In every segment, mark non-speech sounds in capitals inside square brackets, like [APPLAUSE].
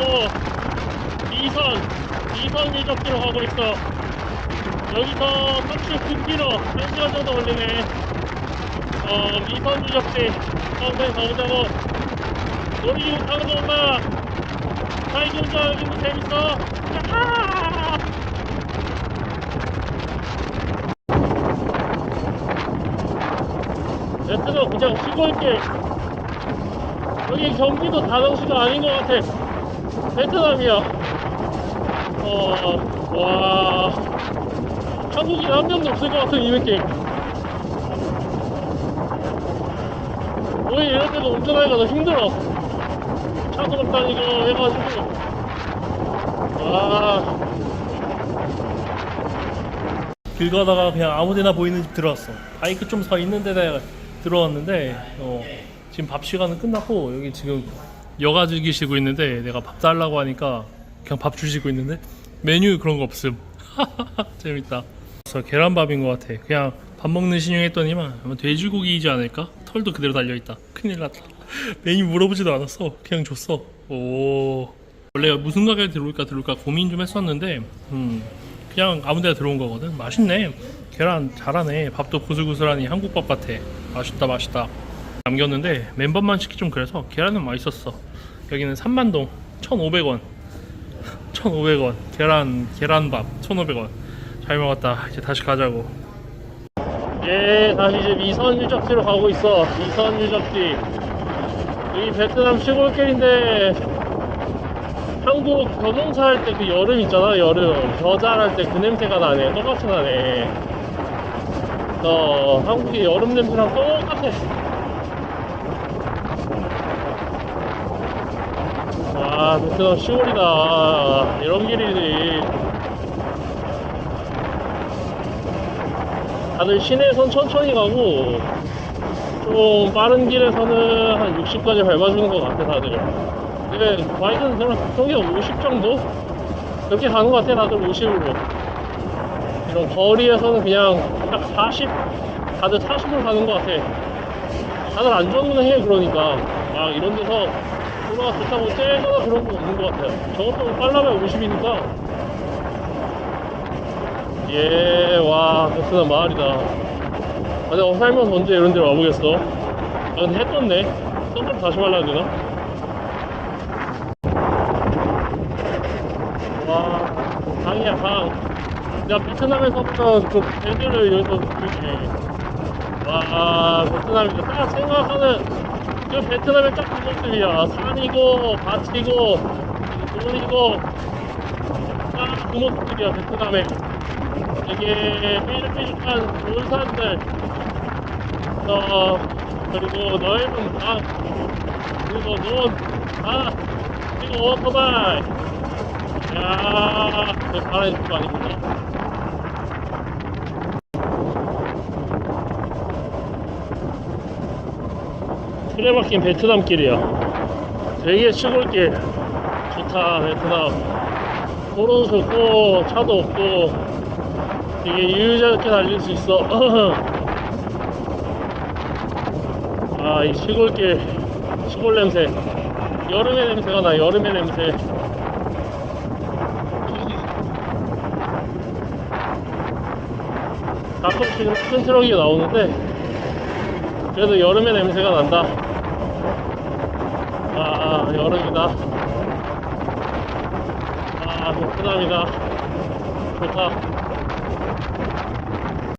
가고 미선 미선 유적지로 가고 있어. 여기서 택시 굵기로 1시간 정도 걸리네. 어 미선 유적지 가운데 가보자고. 놀이기구 타는 거 온다 자이기 운전 여기도 재밌어. 야하! 베트남 그냥 시골길 여기 경기도 다정시가 아닌 것 같아 베트남이야 어, 와. 한국인 한 명도 없을 것 같은 이 느낌 오히려 이럴 때도 운전하기가 더 힘들어. 차도 못 다니고 해가지고. 와. 길 가다가 그냥 아무데나 보이는 집 들어왔어. 바이크 좀 서 있는 데다 들어왔는데 어, 지금 밥 시간은 끝났고 여기 지금 여가 즐기시고 있는데 내가 밥 달라고 하니까 그냥 밥 주시고 있는데 메뉴 그런 거 없음. [LAUGHS] 재밌다. 그래서 계란밥인 것 같아. 그냥 밥 먹는 신용 했더니만 아마 돼지고기이지 않을까? 털도 그대로 달려 있다. 큰일 났다. [LAUGHS] 메뉴 물어보지도 않았어. 그냥 줬어. 오. 원래 무슨 가게에 들어올까 들어올까 고민 좀 했었는데 음 그냥 아무 데나 들어온 거거든 맛있네 계란 잘하네 밥도 구슬구슬하니 한국밥 같아 맛있다 맛있다 남겼는데 맨밥만 시키 좀 그래서 계란은 맛있었어 여기는 3만동 1,500원. 1,500원. 계란 계란밥 1,500원. 잘 먹었다. 이제 다시 가자고. 예 다시 이제 미선 유적지로 가고 있어. 미선 유적지. 여기 베트남 시골길인데 한국 겨농사 할 때 그 여름 있잖아 여름. 겨잘 할 때 그 냄새가 나네. 똑같이 나네. 어 한국의 여름 냄새랑 똑같아 와 베트남 시골이다 이런 길이지 다들 시내선 천천히 가고 좀 빠른 길에서는 한 60까지 밟아주는 것 같아 다들 근데 바이크는 그냥 평균 50 정도? 그렇게 가는 것 같아 다들 50으로 이런 거리에서는 그냥 딱 40? 다들 40으로 가는 것 같아 다들 안전운전 해 그러니까 막 이런 데서 도로가 좋다고 째거나 그런 거 없는 것 같아요 저것도 빨라면 50이니까 예, 와, 베트남 마을이다. 아, 내가 살면서 언제 이런 데로 와보겠어? 아, 근데 해 떴네. 선크림 다시 발라야 되나? 와, 강이야, 강. 내가 베트남에서 보던 그 배들을 여기서 느끼네. 와, 베트남이다. 딱 생각하는 그 베트남의 딱그 모습이야. 산이고, 밭이고, 돈이고, 딱그 모습들이야, 베트남에. 되게 삐죽삐죽한 좋은 산들 어, 그리고 넓은 강 그리고 논, 아, 그리고 오토바이 야, 그 바람이 거 아닙니까? 틀에 박힌 베트남 길이야 되게 시골길 좋다 베트남 도로도 좋고 차도 없고 되게 유유자적해 달릴 수 있어. [LAUGHS] 아, 이 시골길, 시골 냄새. 여름의 냄새가 나, 여름의 냄새. 가끔씩은 큰 트럭이 나오는데, 그래도 여름의 냄새가 난다. 아, 아 여름이다. 아, 베트남이다. 좋다.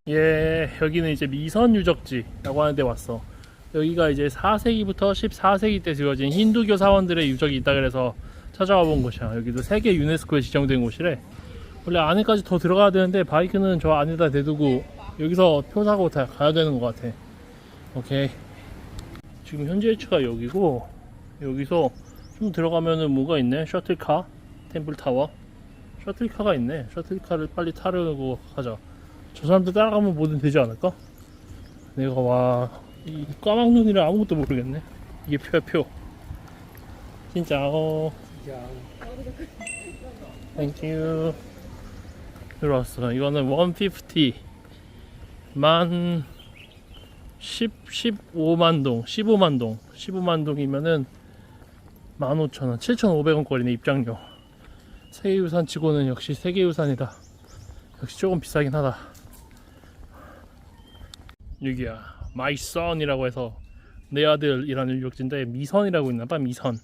예, 여기는 이제 미선 유적지라고 하는 데 왔어. 여기가 이제 4세기부터 14세기 때 지어진 힌두교 사원들의 유적이 있다 그래서 찾아와 본 곳이야. 여기도 세계 유네스코에 지정된 곳이래. 원래 안에까지 더 들어가야 되는데 바이크는 저 안에다 대두고 여기서 표 사고 다 가야 되는 것 같아. 오케이. 지금 현재 위치가 여기고 여기서 좀 들어가면은 뭐가 있네? 셔틀카, 템플타워. 셔틀카가 있네. 셔틀카를 빨리 타려고 가자. 저 사람들 따라가면 뭐든 되지 않을까? 내가 와, 이 까막 눈이라 아무것도 모르겠네. 이게 표야, 표. 진짜, 어. 땡큐. 들어왔어. 이거는 150. 만, 10, 15만 동. 15만 동. 15만 동이면은 15,000원, 7,500원 거리네 입장료. 세계유산 치고는 역시 세계유산이다. 역시 조금 비싸긴 하다. 여기야, 마이선이라고 해서 내 아들이라는 유적지인데 미선이라고 있나봐 미선,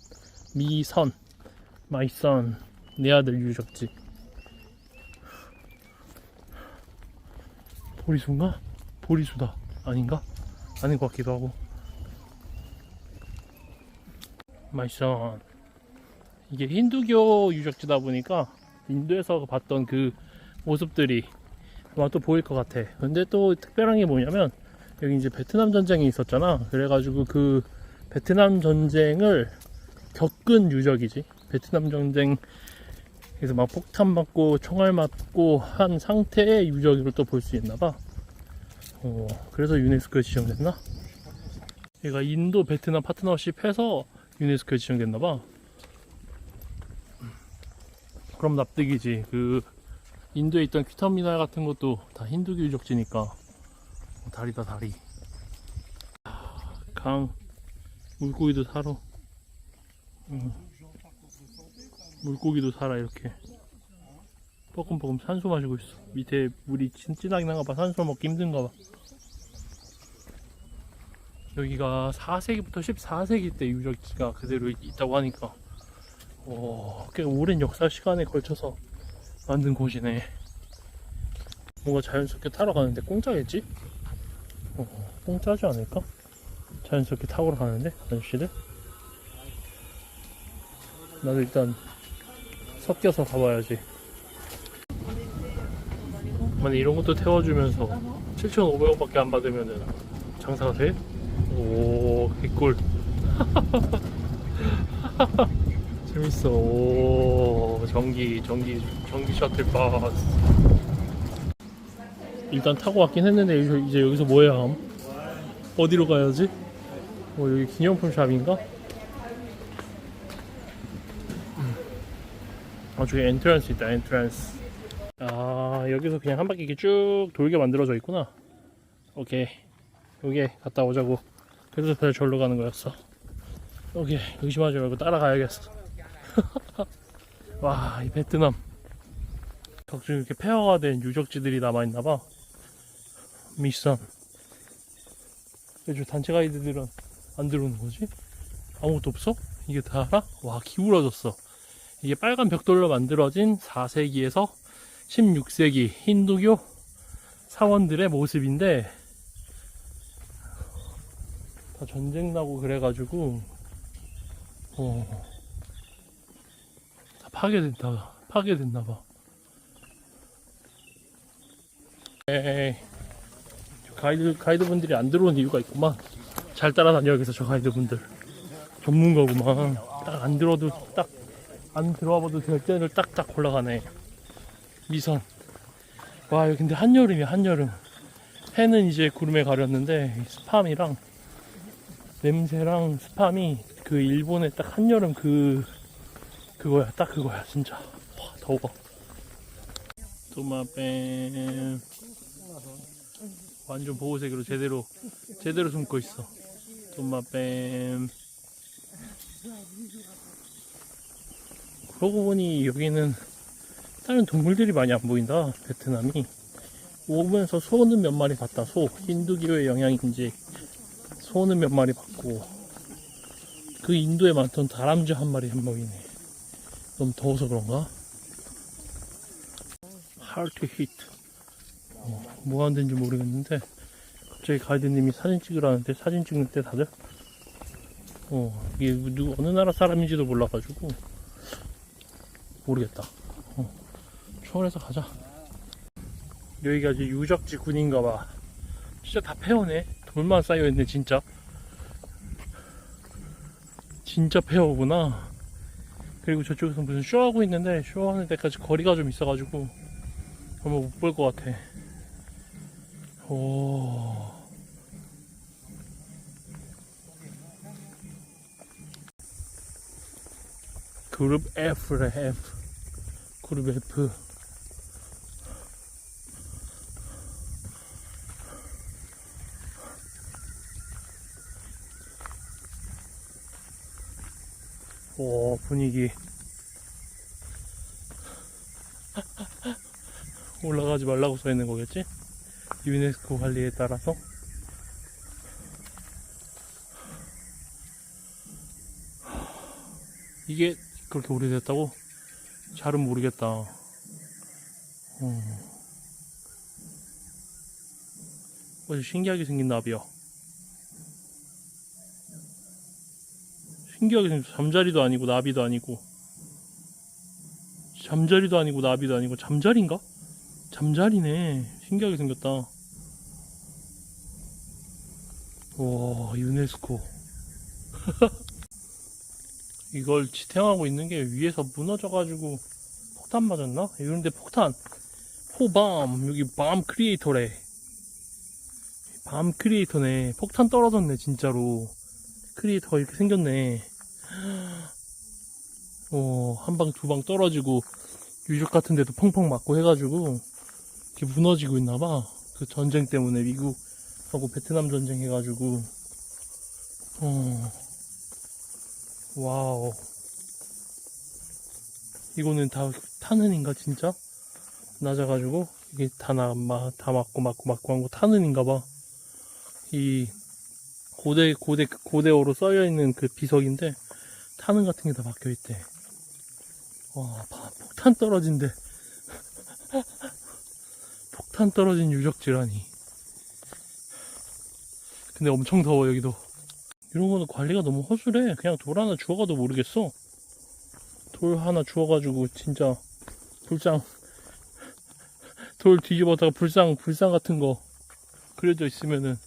미선, 마이선 내 아들 유적지. 보리수인가? 보리수다. 아닌가? 아닌 것 같기도 하고. 마이선. 이게 힌두교 유적지다 보니까 인도에서 봤던 그 모습들이 아마 또 보일 것 같아. 근데 또 특별한 게 뭐냐면 여기 이제 베트남 전쟁이 있었잖아. 그래가지고 그 베트남 전쟁을 겪은 유적이지. 베트남 전쟁에서 막 폭탄 맞고 총알 맞고 한 상태의 유적으로 또볼 수 있나 봐. 어, 그래서 유네스코에 지정됐나? 얘가 인도 베트남 파트너십 해서 유네스코에 지정됐나 봐. 그럼 납득이지. 그 인도에 있던 퀴터미널 같은 것도 다 힌두교 유적지니까 어, 다리다 다리. 아, 강 물고기도 살아. 응. 물고기도 살아 이렇게. 뻐끔뻐끔 산소 마시고 있어. 밑에 물이 진, 진하긴 한가 봐. 산소 먹기 힘든가 봐. 여기가 4세기부터 14세기 때 유적지가 그대로 있다고 하니까 오, 꽤 오랜 역사 시간에 걸쳐서 만든 곳이네. 뭔가 자연스럽게 타러 가는데 공짜겠지? 어, 공짜지 않을까? 자연스럽게 타고 가는데 아저씨들? 나도 일단 섞여서 가봐야지. 만약 이런 것도 태워주면서 7,500원 밖에 안 받으면은 장사가 돼? 오, 개꿀. [LAUGHS] 재밌어. 오, 전기, 전기, 전기 셔틀 버스. 일단 타고 왔긴 했는데 이제, 여기서 뭐 해야 함? 어디로 가야지? 어, 여기 기념품 샵인가? 아, 저기 엔트런스 있다, 엔트런스. 아, 여기서 그냥 한 바퀴 이렇게 쭉 돌게 만들어져 있구나. 오케이. 여기에 갔다 오자고. 그래서 그냥 절로 가는 거였어. 오케이. 의심하지 말고 따라가야겠어. [LAUGHS] 와, 이 베트남. 덕중 이렇게 폐허가 된 유적지들이 남아있나봐. 미션. 요즘 단체 가이드들은 안 들어오는 거지? 아무것도 없어? 이게 다 알아? 와, 기울어졌어. 이게 빨간 벽돌로 만들어진 4세기에서 16세기 힌두교 사원들의 모습인데, 다 전쟁 나고 그래가지고, 어, 다 파괴됐다, 파괴됐나봐. 에이, 가이드, 가이드분들이 안 들어온 이유가 있구만. 잘 따라다녀, 여기서 저 가이드분들. 전문가구만. 딱 안 들어도, 딱, 안 들어와 봐도 될 때를 딱딱 골라가네. 미선. 와, 근데 한여름이야, 한여름. 해는 이제 구름에 가렸는데, 이 스팜이랑, 냄새랑 스팜이 그 일본의 딱 한여름 그, 그거야, 딱 그거야, 진짜. 와, 더워. 도마뱀. 완전 보호색으로 제대로 제대로 숨고 있어. 도마뱀. 그러고 보니 여기는 다른 동물들이 많이 안 보인다. 베트남이 오면서 소는 몇 마리 봤다. 소 힌두교의 영향인지 소는 몇 마리 봤고 그 인도에 많던 다람쥐 한 마리 한 보이네. 너무 더워서 그런가? 하트 히트. 어, 뭐 하는지 모르겠는데 갑자기 가이드님이 사진 찍으라는데 사진 찍는 때 다들 어 이게 누 어느 나라 사람인지도 몰라가지고 모르겠다 어, 초원에서 가자 여기가 이제 유적지 군인가봐 진짜 다 폐허네 돌만 쌓여있네 진짜 진짜 폐허구나 그리고 저쪽에서 무슨 쇼하고 있는데 쇼하는 데까지 거리가 좀 있어가지고 아마 못 볼 것 같아 오. 그룹 F래 F. 그룹 F. 오 분위기 올라가지 말라고 써 있는 거겠지? 유네스코 관리에 따라서 이게 그렇게 오래됐다고? 잘은 모르겠다. 어. 아주 신기하게 생긴 나비야. 신기하게 생겼어. 잠자리도 아니고 나비도 아니고. 잠자리도 아니고 나비도 아니고 잠자리인가? 잠자리네. 신기하게 생겼다. 와 유네스코. [LAUGHS] 이걸 지탱하고 있는 게 위에서 무너져가지고 폭탄 맞았나? 이런데 폭탄 호밤 여기 밤 크리에이터래 밤 크리에이터네 폭탄 떨어졌네 진짜로 크리에이터가 이렇게 생겼네 어, 한방 두 방 떨어지고 유적 같은 데도 펑펑 맞고 해가지고 이렇게 무너지고 있나봐 그 전쟁 때문에 미국하고 베트남 전쟁 해가지고 어 와우. 이거는 다 타는인가, 진짜? 낮아가지고, 이게 다 나, 마, 다 맞고, 맞고, 맞고 한 거 타는인가 봐. 이, 고대, 고대, 고대어로 써여 있는 그 비석인데, 타는 같은 게 다 박혀 있대. 와, 봐, 폭탄 떨어진대. [LAUGHS] 폭탄 떨어진 유적지라니. 근데 엄청 더워, 여기도. 이런 거는 관리가 너무 허술해. 그냥 돌 하나 주워가도 모르겠어. 돌 하나 주워가지고 진짜 불상 돌 뒤집어다가 불상 불상 같은 거 그려져 있으면은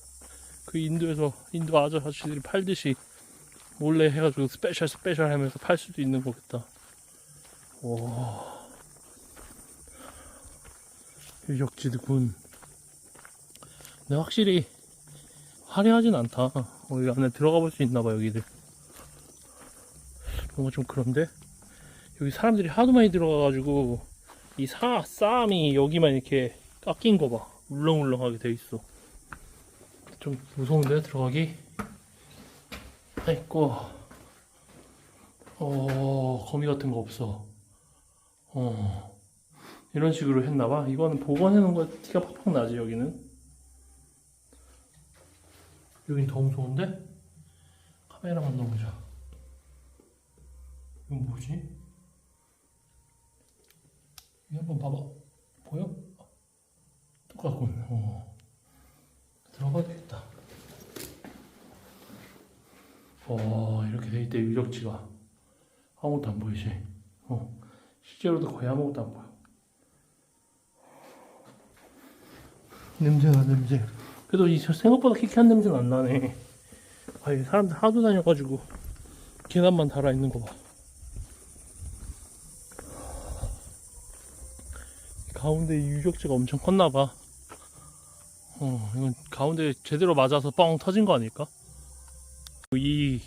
그 인도에서 인도 아저씨들이 팔듯이 몰래 해가지고 스페셜 스페셜 하면서 팔 수도 있는 거겠다. 와 유적지군. 근데 확실히 화려하진 않다. 어, 여기 안에 들어가 볼 수 있나 봐, 여기들. 뭔가 좀 그런데? 여기 사람들이 하도 많이 들어가가지고, 이 사, 싸움이 여기만 이렇게 깎인 거 봐. 울렁울렁하게 돼 있어. 좀 무서운데, 들어가기? 아이고. 어, 거미 같은 거 없어. 어. 이런 식으로 했나봐. 이거는 복원해 놓은 거 티가 팍팍 나지, 여기는. 여긴 더 무서운데? 카메라만 넣어보자. 이건 뭐지? 이 한번 봐봐. 보여? 똑같군. 어. 들어가야 되겠다. 어, 이렇게 돼 있대, 유적지가. 아무것도 안 보이지? 어. 실제로도 거의 아무것도 안 보여. 냄새나, 냄새. 그래도 이 생각보다 키키한 냄새는 안 나네. 아, 이 사람들 하도 다녀가지고 계단만 달아 있는 거 봐. 가운데 이 유적지가 엄청 컸나 봐. 어, 이건 가운데 제대로 맞아서 뻥 터진 거 아닐까? 이,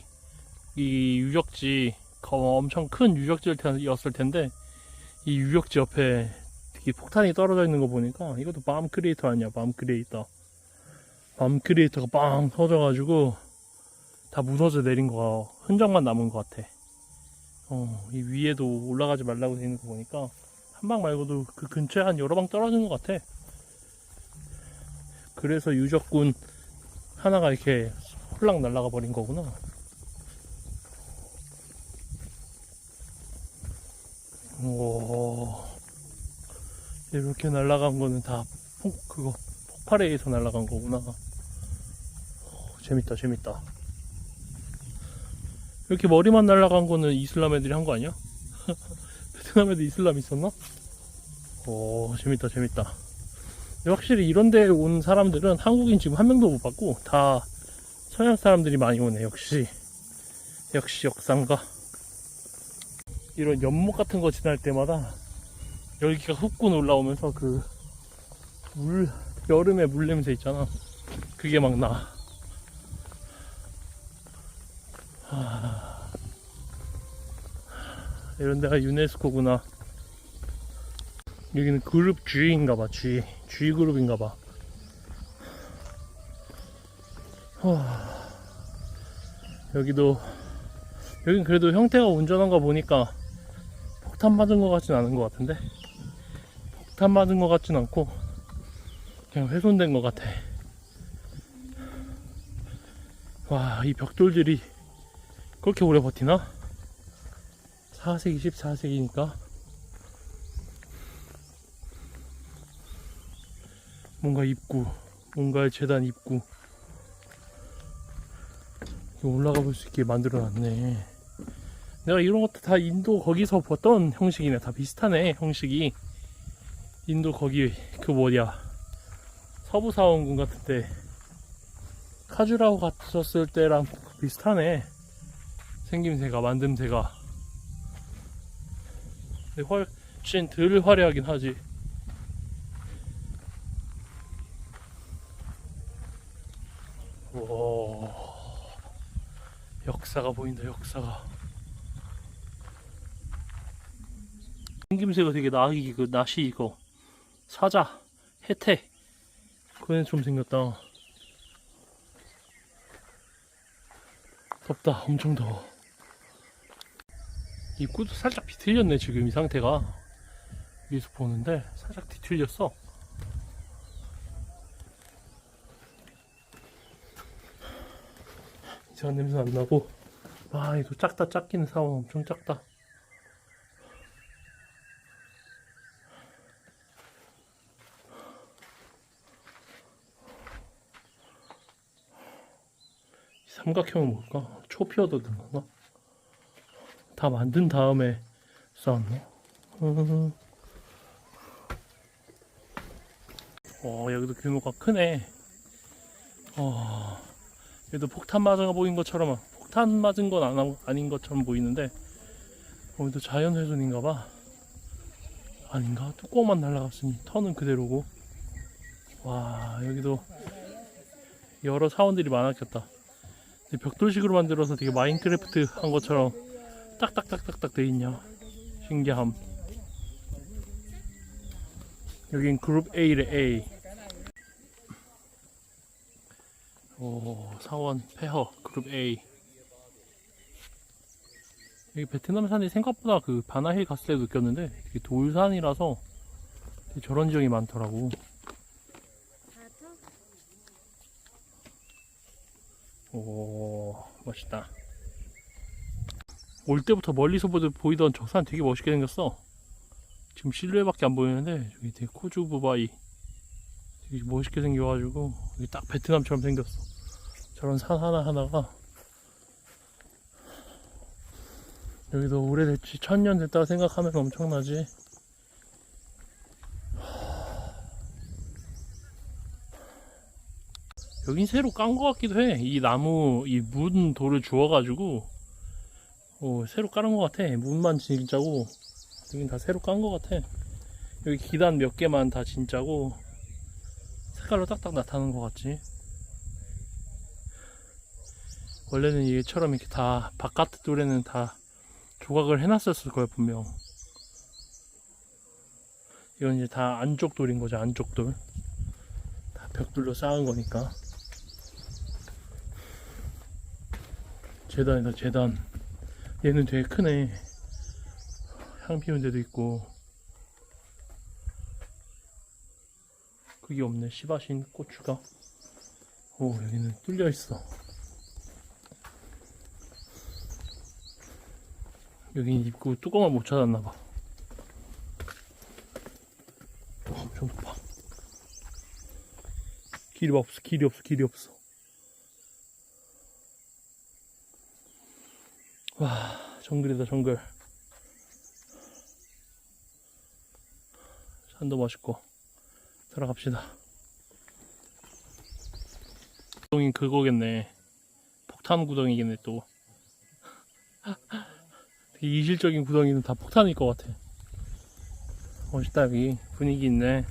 이 유적지, 거- 엄청 큰 유적지였을 텐데, 이 유적지 옆에 이 폭탄이 떨어져 있는 거 보니까 이것도 밤 크리에이터 아니야, 밤 크리에이터. 밤 크리에이터가 빵 터져가지고 다 무너져 내린 거 흔적만 남은 것 같아. 어, 이 위에도 올라가지 말라고 돼 있는 거 보니까 한 방 말고도 그 근처에 한 여러 방 떨어진 것 같아. 그래서 유적군 하나가 이렇게 홀랑 날아가 버린 거구나. 오, 이렇게 날아간 거는 다 폭, 그거 폭발에 의해서 날아간 거구나. 어, 재밌다, 재밌다. 이렇게 머리만 날아간 거는 이슬람 애들이 한 거 아니야? [LAUGHS] 베트남 애들 이슬람 있었나? 오, 재밌다, 재밌다. 확실히 이런 데 온 사람들은 한국인 지금 한 명도 못 봤고, 다 서양 사람들이 많이 오네, 역시. 역시 역상가. 이런 연못 같은 거 지날 때마다 열기가 훅군 올라오면서 그 물, 여름에 물 냄새 있잖아. 그게 막 나. 하... 이런 데가 유네스코구나. 여기는 그룹 G인가 봐, G. G 그룹인가 봐. 하... 여기도 여긴 그래도 형태가 운전한 거 보니까 폭탄 맞은 거 같진 않은 것 같은데 폭탄 맞은 거 같진 않고 그냥 훼손된 것 같아 와 이 벽돌들이 그렇게 오래 버티나? 4세기 14세기니까 뭔가 입구 뭔가 재단 입구. 올라가 볼 수 있게 만들어 놨네. 내가 이런 것도 다 인도 거기서 봤던 형식이네. 다 비슷하네 형식이. 인도 거기 그 뭐냐. 서부사원군 같은데 카주라고 갔었을 때랑 비슷하네. 생김새가 만듦새가. 근데 훨씬 덜 화려하긴 하지 와 역사가 보인다 역사가. 생김새가 되게 나이 그 낫이 이거. 사자 혜태. 그애 좀 생겼다. 덥다 엄청 더워. 입구도 살짝 비틀렸네 지금 이 상태가. 위에서 보는데 살짝 뒤틀렸어. 이상한 냄새 안 나고 와 이거 작다 작기는 사원 엄청 작다 이 삼각형은 뭘까? 초피어도 든 건가? 다 만든 다음에? 음. 어 여기도 규모가 크네 어 얘도 폭탄 맞아 보인 것처럼 폭탄 맞은 건 안, 아닌 것처럼 보이는데 오늘도 자연 훼손인가 봐. 아닌가? 뚜껑만 날라갔으니 턴은 그대로고. 와 여기도 여러 사원들이 많았겠다. 근데 벽돌식으로 만들어서 되게 마인크래프트 한 것처럼 딱딱딱딱딱 돼 있냐? 신기함. 여긴 그룹 A래 A. 오, 사원 폐허 그룹 A 여기 베트남산이 생각보다 그 바나힐 갔을 때 느꼈는데 되게 돌산이라서 되게 저런 지형이 많더라고. 오 멋있다. 올 때부터 멀리서 보이던 저 산 되게 멋있게 생겼어. 지금 실루엣밖에 안 보이는데 저기 되게 코주부바이 되게 멋있게 생겨가지고 여기 딱 베트남처럼 생겼어. 저런 산 하나하나가 여기도 오래됐지. 천년 됐다고 생각하면 엄청나지. 여긴 새로 깐 것 같기도 해 이 나무 이 문 돌을 주워 가지고. 어, 새로 깔은 것 같아. 문만 진짜고. 여긴 다 새로 깐 것 같아. 여기 기단 몇 개만 다 진짜고. 색깔로 딱딱 나타나는 것 같지? 원래는 얘처럼 이렇게 다 바깥 돌에는 다 조각을 해놨었을 거야 분명. 이건 이제 다 안쪽 돌인 거죠 안쪽 돌 다 벽돌로 쌓은 거니까. 재단이다 재단. 얘는 되게 크네. 향 피운 데도 있고. 그게 없네 시바신 고추가. 오 여기는 뚫려 있어 여기 입구 뚜껑을 못 찾았나봐. 어, 엄청 높아. 길이 없어 길이 없어 길이 없어. 와 정글이다 정글. 산도 멋있고. 들어갑시다. 구덩이 그거겠네. 폭탄 구덩이겠네 또 [LAUGHS] 되게 이질적인 구덩이는 다 폭탄일 것 같아. 멋있다 여기. 분위기 있네.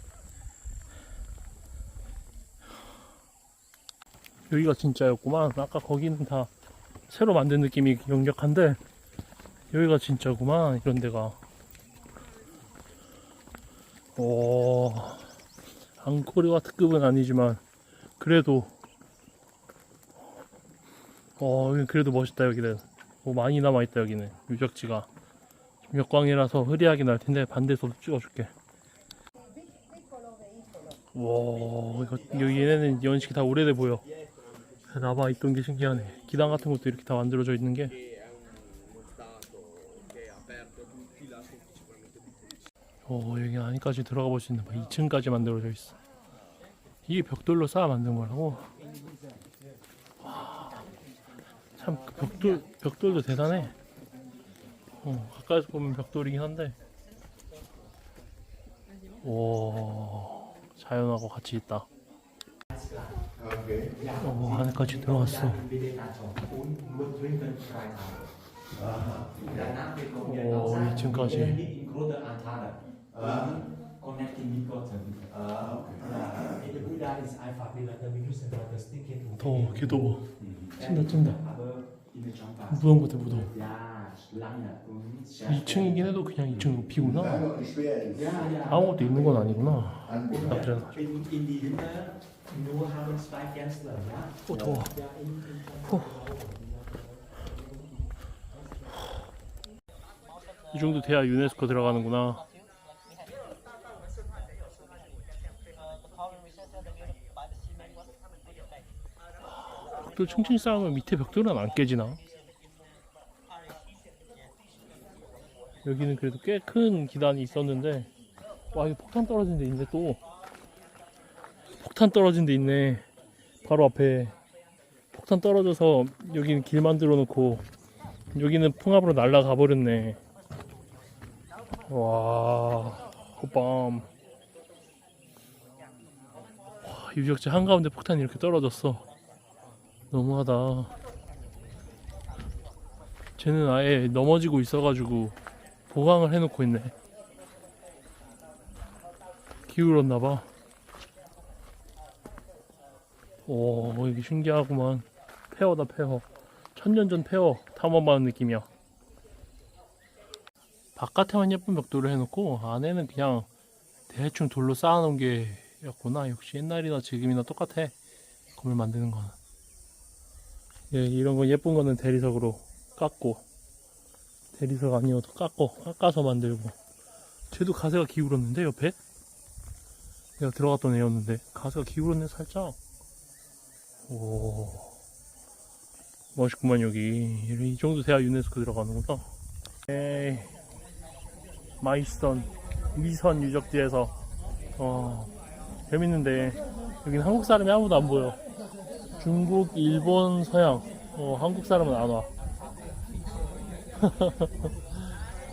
여기가 진짜였구만. 아까 거기는 다 새로 만든 느낌이 역력한데 여기가 진짜구만 이런 데가. 오. 앙코르와 특급은 아니지만 그래도 어 그래도 멋있다 여기는 오, 많이 남아있다 여기는. 유적지가. 좀 역광이라서 흐리하게 날 텐데 반대서도 찍어줄게. 와 이거 얘네는 연식이 다 오래돼 보여. 남아 있던 게 신기하네. 기단 같은 것도 이렇게 다 만들어져 있는 게. 오, 여기 안까지 들어가 볼 수 있는 봐 2층까지 만들어져 있어. 이게 벽돌로 쌓아 만든 거라고 참그 벽돌 벽돌도 대단해. 어, 가까이서 보면 벽돌이긴 한데. 오, 자연하고 같이 있다. 어, 안에까지 들어갔어. 오, 2층까지. 더워, 개 더워. 찐다, 찐다. 것도 무더워. 2층이긴 해도 그냥 2층 높이구나. 아무것도 있는 건 아니구나. 아, 그래. 어, 더워. 이 정도 돼야 유네스코 들어가는구나. 벽돌 층층 쌓으면 밑에 벽돌은 안 깨지나? 여기는 그래도 꽤 큰 기단이 있었는데 와 이거 폭탄 떨어진 데 있네 또. 폭탄 떨어진 데 있네 바로 앞에. 폭탄 떨어져서 여기는 길 만들어 놓고 여기는 풍압으로 날아가 버렸네. 와 호밤 와 유적지 한가운데 폭탄이 이렇게 떨어졌어 너무하다. 쟤는 아예 넘어지고 있어가지고 보강을 해놓고 있네. 기울었나봐. 오 여기 신기하구만. 폐허다 폐허 천년전 폐허 탐험하는 느낌이야. 바깥에만 예쁜 벽돌을 해놓고 안에는 그냥 대충 돌로 쌓아놓은 게 였구나. 역시 옛날이나 지금이나 똑같아. 건물 만드는 거는 예, 이런 거 예쁜 거는 대리석으로 깎고 대리석 아니어도 깎고 깎아서 만들고. 쟤도 가세가 기울었는데 옆에? 내가 들어갔던 애였는데 가세가 기울었네 살짝. 오. 멋있구만 여기. 이 정도 돼야 유네스코 들어가는구나. 에이. 마이스턴 미선 유적지에서. 어 재밌는데. 여기는 한국 사람이 아무도 안 보여 중국, 일본, 서양 어, 한국 사람은 안 와.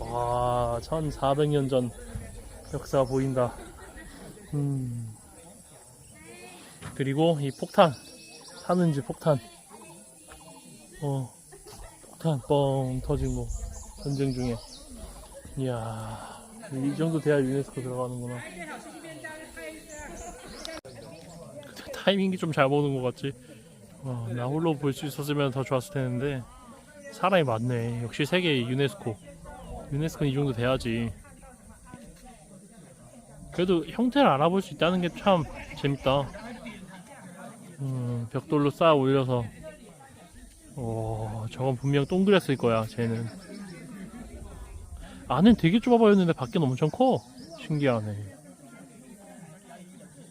[LAUGHS] 와, 1400년 전 역사 보인다. 음. 그리고 이 폭탄. 사는지 폭탄. 어, 폭탄 뻥 터진 거. 전쟁 중에. 이야, 이 정도 돼야 유네스코 들어가는구나. 타이밍이 좀 잘 보는 것 같지? 어, 나 홀로 볼 수 있었으면 더 좋았을 텐데 사람이 많네. 역시 세계 유네스코. 유네스코는 이 정도 돼야지. 그래도 형태를 알아볼 수 있다는 게 참 재밌다. 음, 벽돌로 쌓아 올려서. 어, 저건 분명 동그랬을 거야 쟤는. 안은 되게 좁아 보였는데 밖엔 엄청 커. 신기하네.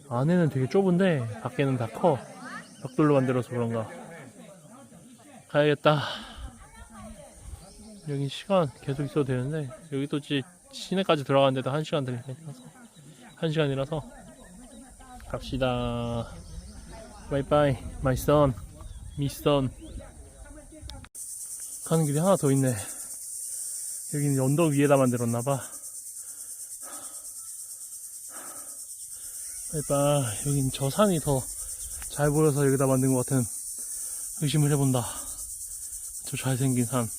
안에는 되게 좁은데 밖에는 다 커. 벽돌로 만들어서 그런가. 가야겠다. 여기 시간 계속 있어도 되는데 여기 또 지- 시내까지 들어가는데도 한 시간 들리라서 한 시간이라서 갑시다. 바이바이, 마이 선, 미선. 가는 길이 하나 더 있네. 여기는 언덕 위에다 만들었나봐. 그러니까 여긴 저 산이 더 잘 보여서 여기다 만든 것 같은 의심을 해본다. 저 잘생긴 산. [LAUGHS]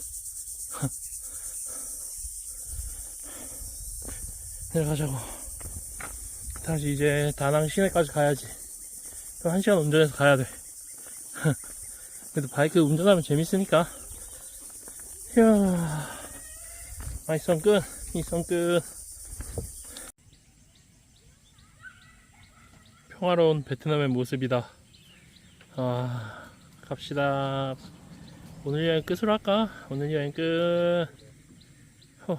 내려가자고. 다시 이제 다낭 시내까지 가야지. 그럼 한 시간 운전해서 가야 돼. [LAUGHS] 그래도 바이크 운전하면 재밌으니까. 휴. 마이선 끝. 미선 끝. 평화로운 베트남의 모습이다. 아, 갑시다. 오늘 여행 끝으로 할까? 오늘 여행 끝. 후.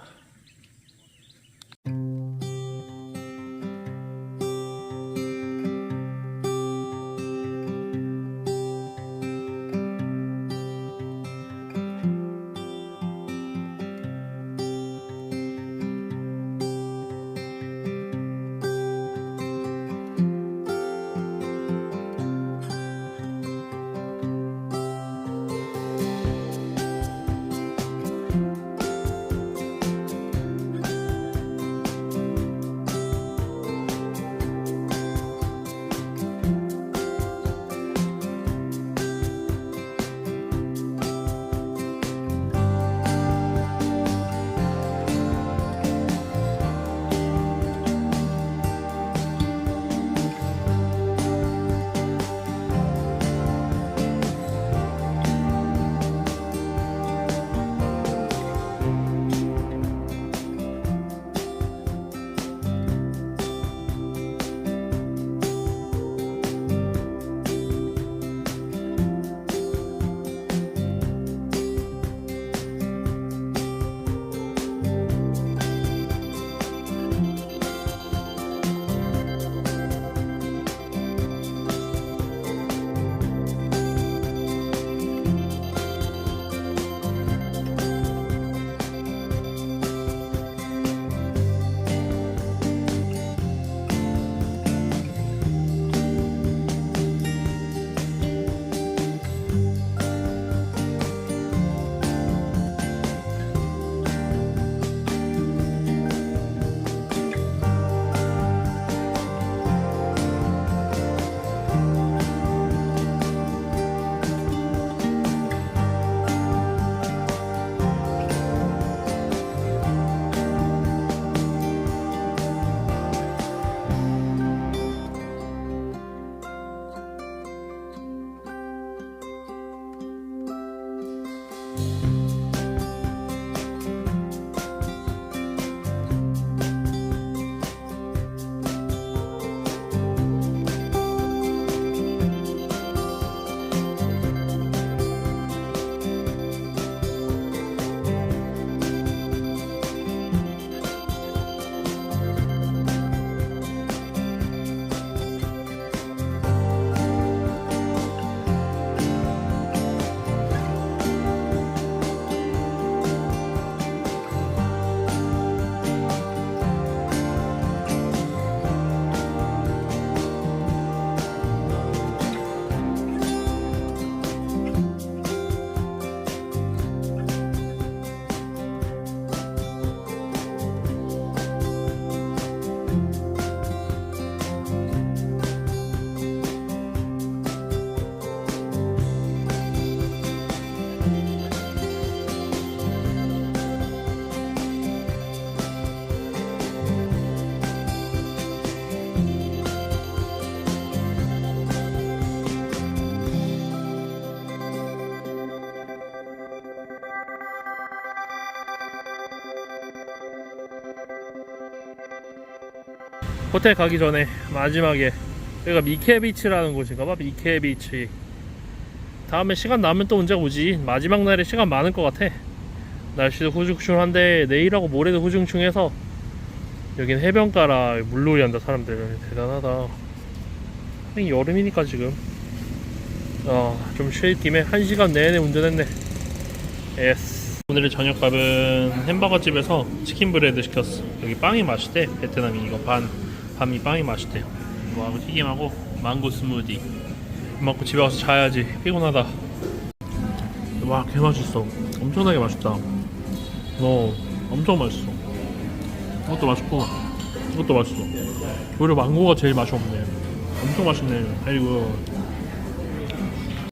호텔 가기 전에 마지막에 여기가 미케비치라는 곳인가봐? 미케비치. 다음에 시간 나면 또 언제 오지? 마지막 날에 시간 많을 것 같아. 날씨도 후중충한데 내일하고 모레도 후중충해서 여긴 해변가라 물놀이 한다 사람들. 대단하다. 여름이니까 지금. 어좀 쉴 김에 1시간 내내 운전했네. 예스. 오늘의 저녁밥은 햄버거 집에서 치킨 브레드 시켰어. 여기 빵이 맛있대. 베트남이 이거 반 밤이 빵이 맛있대요. 이거하고 튀김하고 망고 스무디. 먹고 집에 가서 자야지. 피곤하다. 와 개맛있어. 엄청나게 맛있다. 어 엄청 맛있어. 이것도 맛있고 이것도 맛있어. 오히려 망고가 제일 맛이 없네. 엄청 맛있네. 아이고